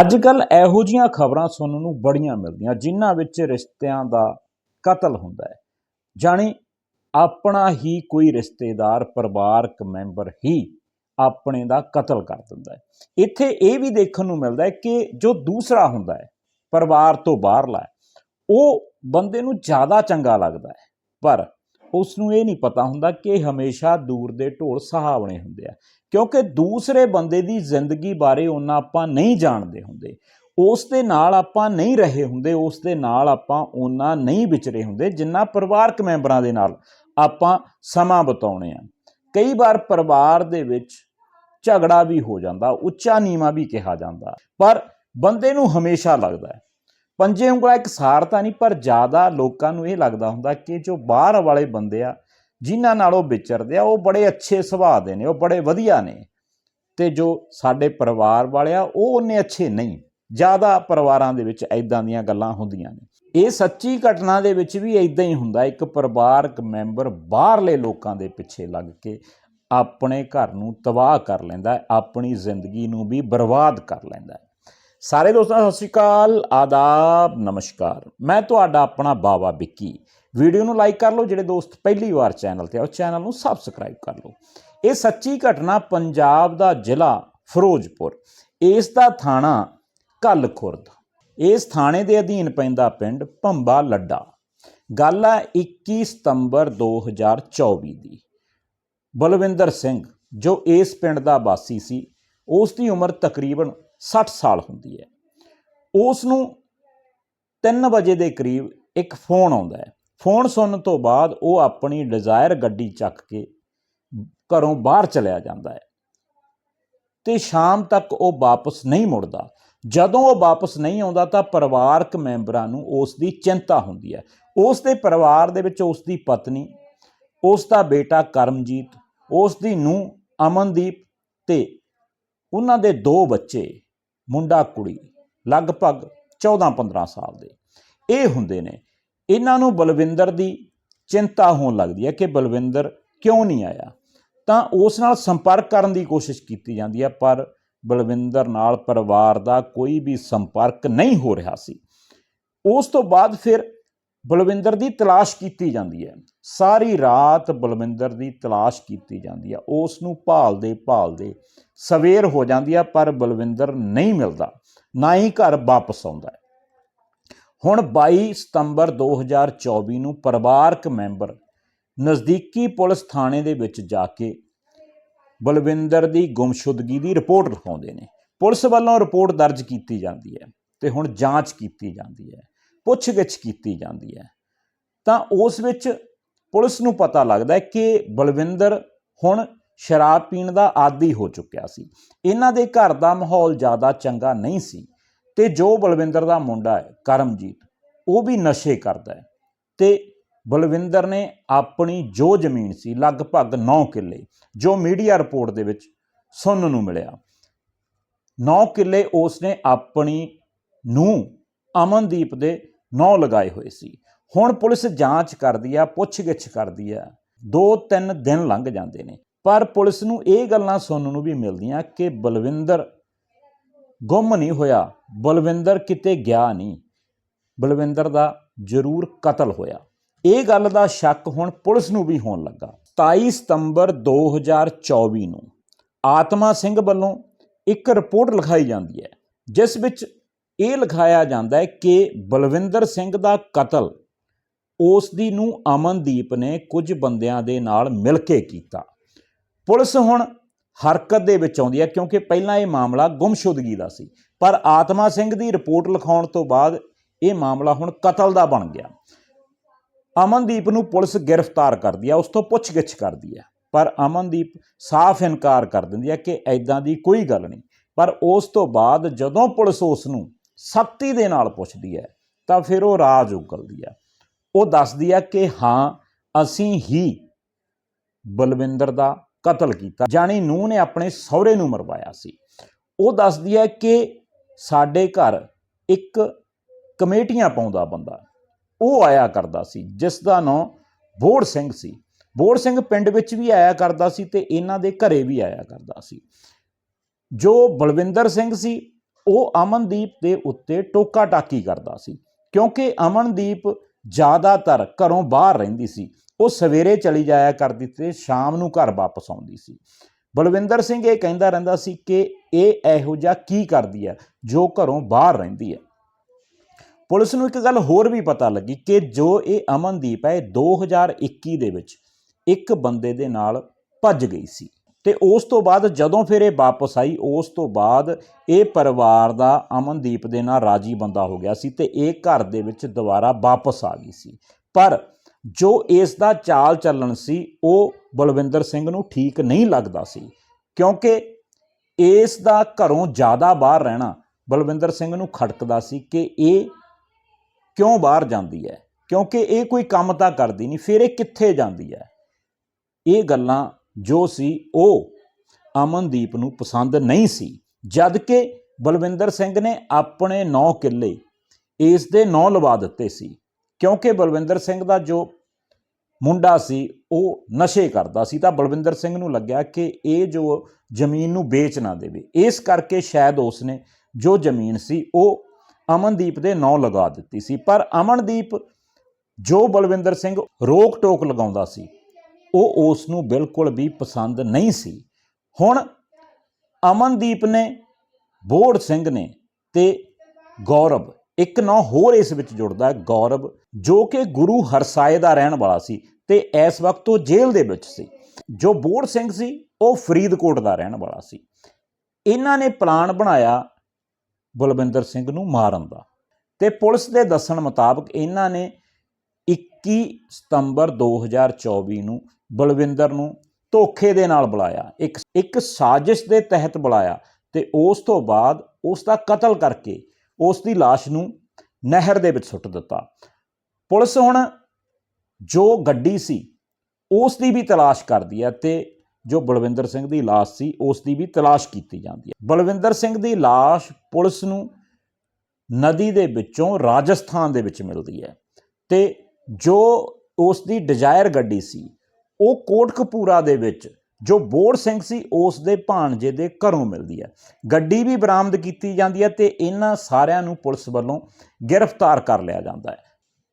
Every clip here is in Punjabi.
ਅੱਜ ਕੱਲ ਇਹੋ ਜੀਆਂ ਖਬਰਾਂ ਸੁਣਨ ਨੂੰ ਬੜੀਆਂ ਮਿਲਦੀਆਂ, ਜਿਨ੍ਹਾਂ ਵਿੱਚ ਰਿਸ਼ਤਿਆਂ ਦਾ ਕਤਲ ਹੁੰਦਾ ਹੈ। ਜਾਣੀ ਆਪਣਾ ਹੀ ਕੋਈ ਰਿਸ਼ਤੇਦਾਰ, ਪਰਿਵਾਰਕ ਮੈਂਬਰ ਹੀ ਆਪਣੇ ਦਾ ਕਤਲ ਕਰ ਦਿੰਦਾ ਹੈ। ਇੱਥੇ ਇਹ ਵੀ ਦੇਖਣ ਨੂੰ ਮਿਲਦਾ ਹੈ ਕਿ ਜੋ ਦੂਸਰਾ ਹੁੰਦਾ ਹੈ, ਪਰਿਵਾਰ ਤੋਂ ਬਾਹਰਲਾ ਉਹ ਬੰਦੇ ਨੂੰ ਜ਼ਿਆਦਾ ਚੰਗਾ ਲੱਗਦਾ ਹੈ। ਪਰ ਉਸ ਨੂੰ ਇਹ ਨਹੀਂ ਪਤਾ ਹੁੰਦਾ ਕਿ ਹਮੇਸ਼ਾ ਦੂਰ ਦੇ ਢੋਲ ਸਹਾਵਣੇ ਹੁੰਦੇ ਆ। ਕਿਉਂਕਿ ਦੂਸਰੇ ਬੰਦੇ ਦੀ ਜ਼ਿੰਦਗੀ ਬਾਰੇ ਉਹਨਾਂ ਆਪਾਂ ਨਹੀਂ ਜਾਣਦੇ ਹੁੰਦੇ। ਉਸ ਦੇ ਨਾਲ ਆਪਾਂ ਨਹੀਂ ਰਹੇ ਹੁੰਦੇ, ਉਸ ਦੇ ਨਾਲ ਆਪਾਂ ਉਹਨਾਂ ਨਹੀਂ ਵਿਚਰੇ ਹੁੰਦੇ, ਜਿੰਨਾ ਪਰਿਵਾਰਕ ਮੈਂਬਰਾਂ ਦੇ ਨਾਲ ਆਪਾਂ ਸਮਾਂ ਬਿਤਾਉਣੇ ਆ। ਕਈ ਵਾਰ ਪਰਿਵਾਰ ਦੇ ਵਿੱਚ ਝਗੜਾ ਵੀ ਹੋ ਜਾਂਦਾ, ਉੱਚਾ ਨੀਵਾ ਵੀ ਕਿਹਾ ਜਾਂਦਾ। ਪਰ ਬੰਦੇ ਨੂੰ ਹਮੇਸ਼ਾ ਲੱਗਦਾ ਹੈ। ਪੰਜੇ ਉਂਗਲਾਂ ਇੱਕ ਸਾਰ ਤਾਂ ਨਹੀਂ, ਪਰ ਜ਼ਿਆਦਾ ਲੋਕਾਂ ਨੂੰ ਇਹ ਲੱਗਦਾ ਹੁੰਦਾ ਕਿ ਜੋ ਬਾਹਰ ਵਾਲੇ ਬੰਦੇ ਆ, ਜਿਨ੍ਹਾਂ ਨਾਲ ਉਹ ਵਿਚਰਦੇ ਆ, ਉਹ ਬੜੇ ਅੱਛੇ ਸੁਭਾਅ ਦੇ ਨੇ, ਉਹ ਬੜੇ ਵਧੀਆ ਨੇ। ਤੇ ਜੋ ਸਾਡੇ ਪਰਿਵਾਰ ਵਾਲੇ ਆ, ਉਹ ਉਹਨੇ ਅੱਛੇ ਨਹੀਂ। ਜ਼ਿਆਦਾ ਪਰਿਵਾਰਾਂ ਦੇ ਵਿੱਚ ਐਦਾਂ ਦੀਆਂ ਗੱਲਾਂ ਹੁੰਦੀਆਂ ਨੇ। ਇਹ ਸੱਚੀ ਘਟਨਾ ਦੇ ਵਿੱਚ ਵੀ ਐਦਾਂ ਹੀ ਹੁੰਦਾ, ਇੱਕ ਪਰਿਵਾਰਕ ਮੈਂਬਰ ਬਾਹਰਲੇ ਲੋਕਾਂ ਦੇ ਪਿੱਛੇ ਲੱਗ ਕੇ ਆਪਣੇ ਘਰ ਨੂੰ ਤਬਾਹ ਕਰ ਲੈਂਦਾ, ਆਪਣੀ ਜ਼ਿੰਦਗੀ ਨੂੰ ਵੀ ਬਰਬਾਦ ਕਰ ਲੈਂਦਾ। ਸਾਰੇ ਦੋਸਤਾਂ, ਸਤਿ ਸ਼੍ਰੀ ਅਕਾਲ। ਆਦਾਬ, ਨਮਸਕਾਰ। ਮੈਂ ਤੁਹਾਡਾ ਆਪਣਾ ਬਾਬਾ ਵਿੱਕੀ। ਵੀਡੀਓ ਨੂੰ ਲਾਈਕ ਕਰ ਲਓ, ਜਿਹੜੇ ਦੋਸਤ ਪਹਿਲੀ ਵਾਰ ਚੈਨਲ ਤੇ ਆ, ਉਹ ਚੈਨਲ ਨੂੰ ਸਬਸਕ੍ਰਾਈਬ ਕਰ ਲਓ। ਇਹ ਸੱਚੀ ਘਟਨਾ ਪੰਜਾਬ ਦਾ ਜ਼ਿਲ੍ਹਾ ਫਿਰੋਜ਼ਪੁਰ। ਇਸ ਦਾ ਥਾਣਾ ਕੱਲ ਖੁਰਦ ਇਸ ਥਾਣੇ ਦੇ ਅਧੀਨ ਪੈਂਦਾ ਪਿੰਡ ਭੰਬਾ ਲੱਡਾ। ਗੱਲ ਹੈ 21 ਸਤੰਬਰ 2024 ਦੀ। ਬਲਵਿੰਦਰ ਸਿੰਘ, ਜੋ ਇਸ ਪਿੰਡ ਦਾ ਵਾਸੀ ਸੀ, ਉਸ ਦੀ ਉਮਰ ਤਕਰੀਬਨ 60 ਸਾਲ ਹੁੰਦੀ ਹੈ। ਉਸ ਨੂੰ 3 ਵਜੇ ਦੇ ਕਰੀਬ ਇੱਕ ਫੋਨ ਆਉਂਦਾ ਹੈ। ਫੋਨ ਸੁਣਨ ਤੋਂ ਬਾਅਦ ਉਹ ਆਪਣੀ ਡਿਜ਼ਾਇਰ ਗੱਡੀ ਚੱਕ ਕੇ ਘਰੋਂ ਬਾਹਰ ਚਲਿਆ ਜਾਂਦਾ ਹੈ। ਤੇ ਸ਼ਾਮ ਤੱਕ ਉਹ ਵਾਪਸ ਨਹੀਂ ਮੁੜਦਾ। ਜਦੋਂ ਉਹ ਵਾਪਸ ਨਹੀਂ ਆਉਂਦਾ ਤਾਂ ਪਰਿਵਾਰਕ ਮੈਂਬਰਾਂ ਨੂੰ ਉਸ ਦੀ ਚਿੰਤਾ ਹੁੰਦੀ ਹੈ। ਉਸ ਦੇ ਪਰਿਵਾਰ ਦੇ ਵਿੱਚ ਉਸ ਦੀ ਪਤਨੀ, ਉਸ ਦਾ ਬੇਟਾ ਕਰਮਜੀਤ, ਉਸ ਦੀ ਨੂੰਹ ਅਮਨਦੀਪ ਤੇ ਉਹਨਾਂ ਦੇ ਦੋ ਬੱਚੇ ਮੁੰਡਾ ਕੁੜੀ ਲਗਭਗ 14-15 ਸਾਲ ਦੇ। ਇਹ ਹੁੰਦੇ ਨੇ। ਇਹਨਾਂ ਨੂੰ ਬਲਵਿੰਦਰ ਦੀ ਚਿੰਤਾ ਹੋਣ ਲੱਗਦੀ ਹੈ ਕਿ ਬਲਵਿੰਦਰ ਕਿਉਂ ਨਹੀਂ ਆਇਆ? ਤਾਂ ਉਸ ਨਾਲ ਸੰਪਰਕ ਕਰਨ ਦੀ ਕੋਸ਼ਿਸ਼ ਕੀਤੀ ਜਾਂਦੀ ਹੈ, ਪਰ ਬਲਵਿੰਦਰ ਨਾਲ ਪਰਿਵਾਰ ਦਾ ਕੋਈ ਵੀ ਸੰਪਰਕ ਨਹੀਂ ਹੋ ਰਿਹਾ ਸੀ। ਉਸ ਤੋਂ ਬਾਅਦ ਫਿਰ ਬਲਵਿੰਦਰ ਦੀ ਤਲਾਸ਼ ਕੀਤੀ ਜਾਂਦੀ ਹੈ। ਸਾਰੀ ਰਾਤ ਬਲਵਿੰਦਰ ਦੀ ਤਲਾਸ਼ ਕੀਤੀ ਜਾਂਦੀ ਹੈ। ਉਸ ਨੂੰ ਭਾਲਦੇ ਭਾਲਦੇ ਸਵੇਰ ਹੋ ਜਾਂਦੀ ਹੈ ਪਰ ਬਲਵਿੰਦਰ ਨਹੀਂ ਮਿਲਦਾ। ਨਾ ਹੀ ਘਰ ਵਾਪਸ ਆਉਂਦਾ ਹੁਣ 22 ਸਤੰਬਰ 2024 ਨੂੰ ਪਰਿਵਾਰਕ ਮੈਂਬਰ ਨਜ਼ਦੀਕੀ ਪੁਲਿਸ ਥਾਣੇ ਦੇ ਵਿੱਚ ਜਾ ਕੇ ਬਲਵਿੰਦਰ ਦੀ ਗੁੰਮਸ਼ੁਦਗੀ ਦੀ ਰਿਪੋਰਟ ਲਿਖਾਉਂਦੇ ਨੇ। ਪੁਲਿਸ ਵੱਲੋਂ ਰਿਪੋਰਟ ਦਰਜ ਕੀਤੀ ਜਾਂਦੀ ਹੈ ਤੇ ਹੁਣ ਜਾਂਚ ਕੀਤੀ ਜਾਂਦੀ ਹੈ, ਪੁੱਛਗਿੱਛ ਕੀਤੀ ਜਾਂਦੀ ਹੈ। ਤਾਂ ਉਸ ਵਿੱਚ ਪੁਲਿਸ ਨੂੰ ਪਤਾ ਲੱਗਦਾ ਕਿ ਬਲਵਿੰਦਰ ਹੁਣ ਸ਼ਰਾਬ ਪੀਣ ਦਾ ਆਦੀ ਹੋ ਚੁੱਕਿਆ ਸੀ। ਇਹਨਾਂ ਦੇ ਘਰ ਦਾ ਮਾਹੌਲ ਜ਼ਿਆਦਾ ਚੰਗਾ ਨਹੀਂ ਸੀ ਤੇ ਜੋ ਬਲਵਿੰਦਰ ਦਾ ਮੁੰਡਾ ਹੈ, ਕਰਮਜੀਤ, ਉਹ ਵੀ ਨਸ਼ੇ ਕਰਦਾ ਹੈ ਤੇ ਬਲਵਿੰਦਰ ਨੇ ਆਪਣੀ ਜੋ ਜ਼ਮੀਨ ਸੀ, ਲਗਭਗ 9 ਕਿੱਲੇ, ਜੋ ਮੀਡੀਆ ਰਿਪੋਰਟ ਦੇ ਵਿੱਚ ਸੁਣਨ ਨੂੰ ਮਿਲਿਆ। 9 ਕਿੱਲੇ ਉਸਨੇ ਆਪਣੀ ਨੂੰ ਅਮਨਦੀਪ ਦੇ ਨੌ ਲਗਾਏ ਹੋਏ ਸੀ। ਹੁਣ ਪੁਲਿਸ ਜਾਂਚ ਕਰਦੀ ਆ, ਪੁੱਛਗਿੱਛ ਕਰਦੀ ਆ 2-3 ਦਿਨ ਲੰਘ ਜਾਂਦੇ ਨੇ। ਪਰ ਪੁਲਿਸ ਨੂੰ ਇਹ ਗੱਲਾਂ ਸੁਣਨ ਨੂੰ ਵੀ ਮਿਲਦੀਆਂ ਕਿ ਬਲਵਿੰਦਰ ਗੁੰਮ ਨਹੀਂ ਹੋਇਆ, ਬਲਵਿੰਦਰ ਕਿਤੇ ਗਿਆ ਨਹੀਂ। ਬਲਵਿੰਦਰ ਦਾ ਜ਼ਰੂਰ ਕਤਲ ਹੋਇਆ। ਇਹ ਗੱਲ ਦਾ ਸ਼ੱਕ ਹੁਣ ਪੁਲਿਸ ਨੂੰ ਵੀ ਹੋਣ ਲੱਗਾ। 27 ਸਤੰਬਰ 2024 ਨੂੰ ਆਤਮਾ ਸਿੰਘ ਵੱਲੋਂ ਇੱਕ ਰਿਪੋਰਟ ਲਿਖਾਈ ਜਾਂਦੀ ਹੈ, ਜਿਸ ਵਿੱਚ ਇਹ ਲਿਖਾਇਆ ਜਾਂਦਾ ਹੈ ਕਿ ਬਲਵਿੰਦਰ ਸਿੰਘ ਦਾ ਕਤਲ ਉਸ ਦੀ ਨੂੰ ਅਮਨਦੀਪ ਨੇ ਕੁਝ ਬੰਦਿਆਂ ਦੇ ਨਾਲ ਮਿਲ ਕੇ ਕੀਤਾ। ਪੁਲਿਸ ਹੁਣ ਹਰਕਤ ਦੇ ਵਿੱਚ ਆਉਂਦੀ ਹੈ ਕਿਉਂਕਿ ਪਹਿਲਾਂ ਇਹ ਮਾਮਲਾ ਗੁੰਮਸ਼ੁਦਗੀ ਦਾ ਸੀ। ਪਰ ਆਤਮਾ ਸਿੰਘ ਦੀ ਰਿਪੋਰਟ ਲਿਖਾਉਣ ਤੋਂ ਬਾਅਦ ਇਹ ਮਾਮਲਾ ਹੁਣ ਕਤਲ ਦਾ ਬਣ ਗਿਆ। ਅਮਨਦੀਪ ਨੂੰ ਪੁਲਿਸ ਗ੍ਰਿਫਤਾਰ ਕਰਦੀ ਹੈ, ਉਸ ਤੋਂ ਪੁੱਛਗਿੱਛ ਕਰਦੀ ਹੈ। ਪਰ ਅਮਨਦੀਪ ਸਾਫ਼ ਇਨਕਾਰ ਕਰ ਦਿੰਦੀ ਹੈ ਕਿ ਐਦਾਂ ਦੀ ਕੋਈ ਗੱਲ ਨਹੀਂ। ਪਰ ਉਸ ਤੋਂ ਬਾਅਦ ਜਦੋਂ ਪੁਲਿਸ ਉਸ ਨੂੰ ਸਖਤੀ ਦੇ ਨਾਲ ਪੁੱਛਦੀ ਹੈ, ਤਾਂ ਫਿਰ ਉਹ ਰਾਜ ਉਗਲਦੀ ਹੈ। ਉਹ ਦੱਸਦੀ ਹੈ ਕਿ ਹਾਂ, ਅਸੀਂ ਹੀ ਬਲਵਿੰਦਰ ਦਾ ਕਤਲ ਕੀਤਾ। ਜਾਨੀ ਨੂੰਹ ਨੇ ਆਪਣੇ ਸਹੁਰੇ ਨੂੰ ਮਰਵਾਇਆ ਸੀ। ਉਹ ਦੱਸਦੀ ਹੈ ਕਿ ਸਾਡੇ ਘਰ ਇੱਕ ਕਮੇਟੀਆਂ ਪਾਉਂਦਾ ਬੰਦਾ, ਉਹ ਆਇਆ ਕਰਦਾ ਸੀ ਜਿਸ ਦਾ ਨਾਮ ਬੋੜ ਸਿੰਘ ਸੀ। ਬੋੜ ਸਿੰਘ ਪਿੰਡ ਵਿੱਚ ਵੀ ਆਇਆ ਕਰਦਾ ਸੀ ਤੇ ਇਹਨਾਂ ਦੇ ਘਰੇ ਵੀ ਆਇਆ ਕਰਦਾ ਸੀ। ਜੋ ਬਲਵਿੰਦਰ ਸਿੰਘ ਸੀ, ਉਹ ਅਮਨਦੀਪ ਦੇ ਉੱਤੇ ਟੋਕਾ ਟਾਕੀ ਕਰਦਾ ਸੀ, ਕਿਉਂਕਿ ਅਮਨਦੀਪ ਜ਼ਿਆਦਾਤਰ ਘਰੋਂ ਬਾਹਰ ਰਹਿੰਦੀ ਸੀ। ਉਹ ਸਵੇਰੇ ਚਲੀ ਜਾਇਆ ਕਰਦੀ ਤੇ ਸ਼ਾਮ ਨੂੰ ਘਰ ਵਾਪਸ ਆਉਂਦੀ ਸੀ। ਬਲਵਿੰਦਰ ਸਿੰਘ ਇਹ ਕਹਿੰਦਾ ਰਹਿੰਦਾ ਸੀ ਕਿ ਇਹ ਇਹੋ ਜਿਹਾ ਕੀ ਕਰਦੀ ਹੈ? ਜੋ ਘਰੋਂ ਬਾਹਰ ਰਹਿੰਦੀ ਹੈ। ਪੁਲਿਸ ਨੂੰ ਇੱਕ ਗੱਲ ਹੋਰ ਵੀ ਪਤਾ ਲੱਗੀ ਕਿ ਜੋ ਇਹ ਅਮਨਦੀਪ ਹੈ, ਇਹ 2021 ਦੇ ਵਿੱਚ ਇੱਕ ਬੰਦੇ ਦੇ ਨਾਲ ਭੱਜ ਗਈ ਸੀ ਤੇ ਉਸ ਤੋਂ ਬਾਅਦ ਜਦੋਂ ਫਿਰ ਇਹ ਵਾਪਸ ਆਈ, ਉਸ ਤੋਂ ਬਾਅਦ ਇਹ ਪਰਿਵਾਰ ਦਾ ਅਮਨਦੀਪ ਦੇ ਨਾਲ ਰਾਜੀ ਬੰਦਾ ਹੋ ਗਿਆ ਸੀ ਤੇ ਇਹ ਘਰ ਦੇ ਵਿੱਚ ਦੁਬਾਰਾ ਵਾਪਸ ਆ ਗਈ ਸੀ। ਪਰ ਜੋ ਇਸ ਦਾ ਚਾਲ ਚੱਲਣ ਸੀ, ਉਹ ਬਲਵਿੰਦਰ ਸਿੰਘ ਨੂੰ ਠੀਕ ਨਹੀਂ ਲੱਗਦਾ ਸੀ, ਕਿਉਂਕਿ ਇਸ ਦਾ ਘਰੋਂ ਜ਼ਿਆਦਾ ਬਾਹਰ ਰਹਿਣਾ ਬਲਵਿੰਦਰ ਸਿੰਘ ਨੂੰ ਖੜਕਦਾ ਸੀ ਕਿ ਇਹ ਕਿਉਂ ਬਾਹਰ ਜਾਂਦੀ ਹੈ, ਕਿਉਂਕਿ ਇਹ ਕੋਈ ਕੰਮ ਤਾਂ ਕਰਦੀ ਨਹੀਂ, ਫਿਰ ਇਹ ਕਿੱਥੇ ਜਾਂਦੀ ਹੈ? ਇਹ ਗੱਲਾਂ ਜੋ ਸੀ, ਉਹ ਅਮਨਦੀਪ ਨੂੰ ਪਸੰਦ ਨਹੀਂ ਸੀ ਜਦ ਕਿ ਬਲਵਿੰਦਰ ਸਿੰਘ ਨੇ ਆਪਣੇ 9 ਕਿੱਲੇ ਇਸ ਦੇ ਨਾਂ ਲਵਾ ਦਿੱਤੇ ਸੀ। ਕਿਉਂਕਿ ਬਲਵਿੰਦਰ ਸਿੰਘ ਦਾ ਜੋ ਮੁੰਡਾ ਸੀ, ਉਹ ਨਸ਼ੇ ਕਰਦਾ ਸੀ, ਤਾਂ ਬਲਵਿੰਦਰ ਸਿੰਘ ਨੂੰ ਲੱਗਿਆ ਕਿ ਇਹ ਜੋ ਜ਼ਮੀਨ ਨੂੰ ਵੇਚ ਨਾ ਦੇਵੇ। ਇਸ ਕਰਕੇ ਸ਼ਾਇਦ ਉਸਨੇ ਜੋ ਜ਼ਮੀਨ ਸੀ, ਉਹ ਅਮਨਦੀਪ ਦੇ ਨਾਂ ਲਗਾ ਦਿੱਤੀ ਸੀ। ਪਰ ਅਮਨਦੀਪ ਜੋ ਬਲਵਿੰਦਰ ਸਿੰਘ ਰੋਕ ਟੋਕ ਲਗਾਉਂਦਾ ਸੀ, ਉਹ ਉਸ ਨੂੰ ਬਿਲਕੁਲ ਵੀ ਪਸੰਦ ਨਹੀਂ ਸੀ। ਹੁਣ ਅਮਨਦੀਪ ਨੇ, ਬੋੜ ਸਿੰਘ ਨੇ ਤੇ ਗੌਰਵ ਇੱਕ ਨਾਂ ਹੋਰ ਇਸ ਵਿੱਚ ਜੁੜਦਾ ਹੈ ਗੌਰਵ, ਜੋ ਕਿ ਗੁਰੂ ਹਰਸਾਏ ਦਾ ਰਹਿਣ ਵਾਲਾ ਸੀ ਤੇ ਇਸ ਵਕਤ ਉਹ ਜੇਲ੍ਹ ਦੇ ਵਿੱਚ ਸੀ। ਜੋ ਬੋੜ ਸਿੰਘ ਸੀ, ਉਹ ਫਰੀਦਕੋਟ ਦਾ ਰਹਿਣ ਵਾਲਾ ਸੀ। ਇਹਨਾਂ ਨੇ ਪਲਾਨ ਬਣਾਇਆ ਬਲਵਿੰਦਰ ਸਿੰਘ ਨੂੰ ਮਾਰਨ ਦਾ ਤੇ ਪੁਲਿਸ ਦੇ ਦੱਸਣ ਮੁਤਾਬਕ ਇਹਨਾਂ ਨੇ 21 ਸਤੰਬਰ 2024 ਨੂੰ ਬਲਵਿੰਦਰ ਨੂੰ ਧੋਖੇ ਦੇ ਨਾਲ ਬੁਲਾਇਆ। ਇੱਕ ਇੱਕ ਸਾਜ਼ਿਸ਼ ਦੇ ਤਹਿਤ ਬੁਲਾਇਆ ਤੇ ਉਸ ਤੋਂ ਬਾਅਦ ਉਸ ਦਾ ਕਤਲ ਕਰਕੇ ਉਸ ਦੀ লাশ ਨੂੰ ਨਹਿਰ ਦੇ ਵਿੱਚ ਸੁੱਟ ਦਿੱਤਾ ਪੁਲਿਸ ਹੁਣ ਜੋ ਗੱਡੀ ਸੀ ਉਸ ਦੀ ਵੀ ਤਲਾਸ਼ ਕਰਦੀ ਹੈ ਤੇ ਜੋ ਬਲਵਿੰਦਰ ਸਿੰਘ ਦੀ লাশ ਸੀ ਉਸ ਦੀ ਵੀ ਤਲਾਸ਼ ਕੀਤੀ ਜਾਂਦੀ ਹੈ ਬਲਵਿੰਦਰ ਸਿੰਘ ਦੀ লাশ ਪੁਲਿਸ ਨੂੰ ਨਦੀ ਦੇ ਵਿੱਚੋਂ ਰਾਜਸਥਾਨ ਦੇ ਵਿੱਚ ਮਿਲਦੀ ਹੈ ਤੇ ਜੋ ਉਸ ਦੀ ਡਿਜ਼ਾਇਰ ਗੱਡੀ ਸੀ ਉਹ ਕੋਟਕਪੂਰਾ ਦੇ ਵਿੱਚ ਜੋ ਬੋੜ ਸਿੰਘ ਸੀ, ਉਸ ਦੇ ਭਾਣਜੇ ਦੇ ਘਰੋਂ ਮਿਲਦੀ ਹੈ। ਗੱਡੀ ਵੀ ਬਰਾਮਦ ਕੀਤੀ ਜਾਂਦੀ ਹੈ ਤੇ ਇਹਨਾਂ ਸਾਰਿਆਂ ਨੂੰ ਪੁਲਿਸ ਵੱਲੋਂ ਗ੍ਰਿਫਤਾਰ ਕਰ ਲਿਆ ਜਾਂਦਾ ਹੈ।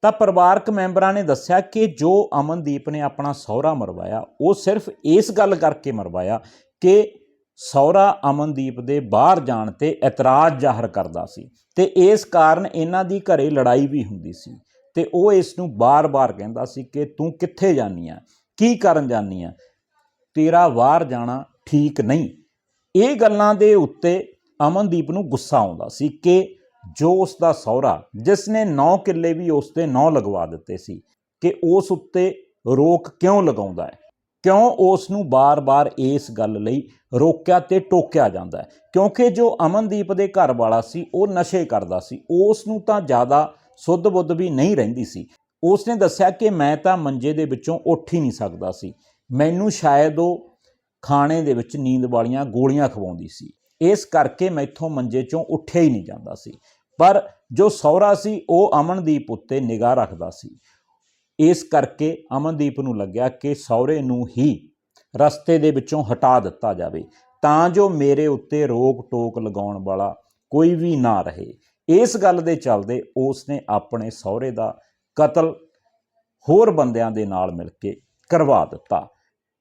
ਤਾਂ ਪਰਿਵਾਰਕ ਮੈਂਬਰਾਂ ਨੇ ਦੱਸਿਆ ਕਿ ਜੋ ਅਮਨਦੀਪ ਨੇ ਆਪਣਾ ਸਹੁਰਾ ਮਰਵਾਇਆ, ਉਹ ਸਿਰਫ ਇਸ ਗੱਲ ਕਰਕੇ ਮਰਵਾਇਆ ਕਿ ਸਹੁਰਾ ਅਮਨਦੀਪ ਦੇ ਬਾਹਰ ਜਾਣ ਤੇ ਇਤਰਾਜ਼ ਜ਼ਾਹਰ ਕਰਦਾ ਸੀ ਤੇ ਇਸ ਕਾਰਨ ਇਹਨਾਂ ਦੀ ਘਰੇ ਲੜਾਈ ਵੀ ਹੁੰਦੀ ਸੀ ਤੇ ਉਹ ਇਸ ਨੂੰ ਬਾਰ-ਬਾਰ ਕਹਿੰਦਾ ਸੀ ਕਿ ਤੂੰ ਕਿੱਥੇ ਜਾਨੀ ਆ ਕੀ ਕਰਨ ਜਾਨੀ ਆ ਤੇਰਾ ਬਾਹਰ ਜਾਣਾ ਠੀਕ ਨਹੀਂ। ਇਹ ਗੱਲਾਂ ਦੇ ਉੱਤੇ ਅਮਨਦੀਪ ਨੂੰ ਗੁੱਸਾ ਆਉਂਦਾ ਸੀ ਕਿ ਜੋ ਉਸ ਦਾ ਸਹੁਰਾ ਜਿਸ ਨੇ 9 ਕਿੱਲੇ ਵੀ ਉਸ 'ਤੇ ਨਾਂ ਲਗਵਾ ਦਿੱਤੇ ਸੀ, ਕਿ ਉਸ ਉੱਤੇ ਰੋਕ ਕਿਉਂ ਲਗਾਉਂਦਾ ਹੈ? ਕਿਉਂ ਉਸ ਨੂੰ ਬਾਰ-ਬਾਰ ਇਸ ਗੱਲ ਲਈ ਰੋਕਿਆ ਤੇ ਟੋਕਿਆ ਜਾਂਦਾ ਹੈ? ਕਿਉਂਕਿ ਜੋ ਅਮਨਦੀਪ ਦੇ ਘਰ ਵਾਲਾ ਸੀ, ਉਹ ਨਸ਼ੇ ਕਰਦਾ ਸੀ। ਉਸ ਨੂੰ ਤਾਂ ਜ਼ਿਆਦਾ ਸੁੱਧ ਬੁੱਧ ਵੀ ਨਹੀਂ ਰਹਿੰਦੀ ਸੀ। ਉਸ ਨੇ ਦੱਸਿਆ ਕਿ ਮੈਂ ਤਾਂ ਮੰਜੇ ਦੇ ਵਿੱਚੋਂ ਉੱਠ ਹੀ ਨਹੀਂ ਸਕਦਾ ਸੀ। ਮੈਨੂੰ ਸ਼ਾਇਦ ਉਹ ਖਾਣੇ ਦੇ ਵਿੱਚ ਨੀਂਦ ਵਾਲੀਆਂ ਗੋਲੀਆਂ ਖਵਾਉਂਦੀ ਸੀ। ਇਸ ਕਰਕੇ ਮੈਥੋਂ ਮੰਜੇ ਚੋਂ ਉੱਠਿਆ ਹੀ ਨਹੀਂ ਜਾਂਦਾ ਸੀ। ਪਰ ਜੋ ਸਹੁਰਾ ਸੀ, ਉਹ ਅਮਨਦੀਪ ਉੱਤੇ ਨਿਗਾਹ ਰੱਖਦਾ ਸੀ। ਇਸ ਕਰਕੇ ਅਮਨਦੀਪ ਨੂੰ ਲੱਗਿਆ ਕਿ ਸਹੁਰੇ ਨੂੰ ਹੀ ਰਸਤੇ ਦੇ ਵਿੱਚੋਂ ਹਟਾ ਦਿੱਤਾ ਜਾਵੇ, ਤਾਂ ਜੋ ਮੇਰੇ ਉੱਤੇ ਰੋਕ ਟੋਕ ਲਗਾਉਣ ਵਾਲਾ ਕੋਈ ਵੀ ਨਾ ਰਹੇ। ਇਸ ਗੱਲ ਦੇ ਚੱਲਦੇ ਉਸ ਨੇ ਆਪਣੇ ਸਹੁਰੇ ਦਾ ਕਤਲ ਹੋਰ ਬੰਦਿਆਂ ਦੇ ਨਾਲ ਮਿਲ ਕੇ ਕਰਵਾ ਦਿੱਤਾ।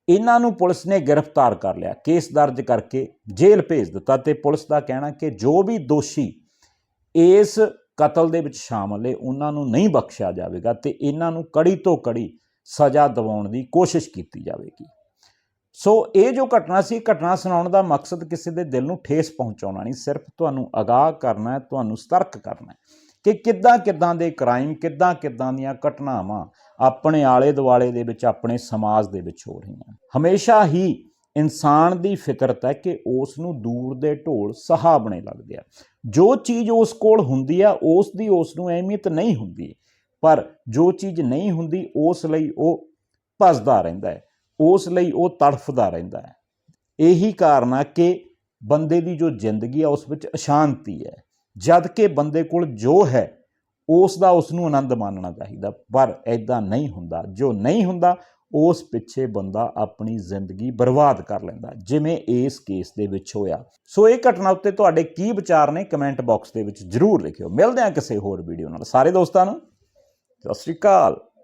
ਇਹਨਾਂ ਨੂੰ ਪੁਲਿਸ ਨੇ ਗ੍ਰਿਫਤਾਰ ਕਰ ਲਿਆ। ਕੇਸ ਦਰਜ ਕਰਕੇ ਜੇਲ੍ਹ ਭੇਜ ਦਿੱਤਾ ਤੇ ਪੁਲਿਸ ਦਾ ਕਹਿਣਾ ਕਿ ਜੋ ਵੀ ਦੋਸ਼ੀ ਇਸ ਕਤਲ ਦੇ ਵਿੱਚ ਸ਼ਾਮਲ ਹੈ ਉਹਨਾਂ ਨੂੰ ਨਹੀਂ ਬਖਸ਼ਿਆ ਜਾਵੇਗਾ ਤੇ ਇਹਨਾਂ ਨੂੰ ਕੜੀ ਤੋਂ ਕੜੀ ਸਜ਼ਾ ਦਿਵਾਉਣ ਦੀ ਕੋਸ਼ਿਸ਼ ਕੀਤੀ ਜਾਵੇਗੀ। ਸੋ ਇਹ ਜੋ ਘਟਨਾ ਸੀ, ਘਟਨਾ ਸੁਣਾਉਣ ਦਾ ਮਕਸਦ ਕਿਸੇ ਦੇ ਦਿਲ ਨੂੰ ਠੇਸ ਪਹੁੰਚਾਉਣਾ ਨਹੀਂ, ਸਿਰਫ ਤੁਹਾਨੂੰ ਅਗਾਹ ਕਰਨਾ ਹੈ, ਤੁਹਾਨੂੰ ਸਤਰਕ ਕਰਨਾ ਹੈ ਕਿ ਕਿੱਦਾਂ ਕਿੱਦਾਂ ਦੇ ਕ੍ਰਾਈਮ ਕਿੱਦਾਂ ਕਿੱਦਾਂ ਦੀਆਂ ਘਟਨਾਵਾਂ ਆਪਣੇ ਆਲੇ ਦੁਆਲੇ ਦੇ ਵਿੱਚ, ਆਪਣੇ ਸਮਾਜ ਦੇ ਵਿੱਚ ਹੋ ਰਹੀਆਂ ਹਮੇਸ਼ਾ ਹੀ ਇਨਸਾਨ ਦੀ ਫਿਤਰਤ ਹੈ ਕਿ ਉਸ ਨੂੰ ਦੂਰ ਦੇ ਢੋਲ ਸਹਾਬਣੇ ਲੱਗਦੇ ਆ। ਜੋ ਚੀਜ਼ ਉਸ ਕੋਲ ਹੁੰਦੀ ਆ, ਉਸ ਦੀ ਉਸ ਨੂੰ ਅਹਿਮੀਅਤ ਨਹੀਂ ਹੁੰਦੀ। ਪਰ ਜੋ ਚੀਜ਼ ਨਹੀਂ ਹੁੰਦੀ, ਉਸ ਲਈ ਉਹ ਭਸਦਾ ਰਹਿੰਦਾ ਹੈ। ਉਸ ਲਈ ਉਹ ਤੜਫਦਾ ਰਹਿੰਦਾ ਹੈ। ਇਹੀ ਕਾਰਨ ਆ ਕਿ ਬੰਦੇ ਦੀ ਜੋ ਜ਼ਿੰਦਗੀ ਆ, ਉਸ ਵਿੱਚ ਅਸ਼ਾਂਤੀ ਹੈ। ਜਦ ਕਿ ਬੰਦੇ ਕੋਲ ਜੋ ਹੈ ਉਸ ਦਾ ਉਸ ਨੂੰ ਆਨੰਦ ਮਾਣਨਾ ਚਾਹੀਦਾ, ਪਰ ਐਦਾਂ ਨਹੀਂ ਹੁੰਦਾ। ਜੋ ਨਹੀਂ ਹੁੰਦਾ, ਉਸ ਪਿੱਛੇ ਬੰਦਾ ਆਪਣੀ ਜ਼ਿੰਦਗੀ ਬਰਬਾਦ ਕਰ ਲੈਂਦਾ, ਜਿਵੇਂ ਇਸ ਕੇਸ ਦੇ ਵਿੱਚ ਹੋਇਆ। ਸੋ ਇਹ ਘਟਨਾ ਉੱਤੇ ਤੁਹਾਡੇ ਕੀ ਵਿਚਾਰ ਨੇ ਕਮੈਂਟ ਬਾਕਸ ਦੇ ਵਿੱਚ ਜਰੂਰ ਲਿਖਿਓ। ਮਿਲਦੇ ਹਾਂ ਕਿਸੇ ਹੋਰ ਵੀਡੀਓ ਨਾਲ। ਸਾਰੇ ਦੋਸਤਾਂ ਨੂੰ ਸਤਿ ਸ਼੍ਰੀ ਅਕਾਲ।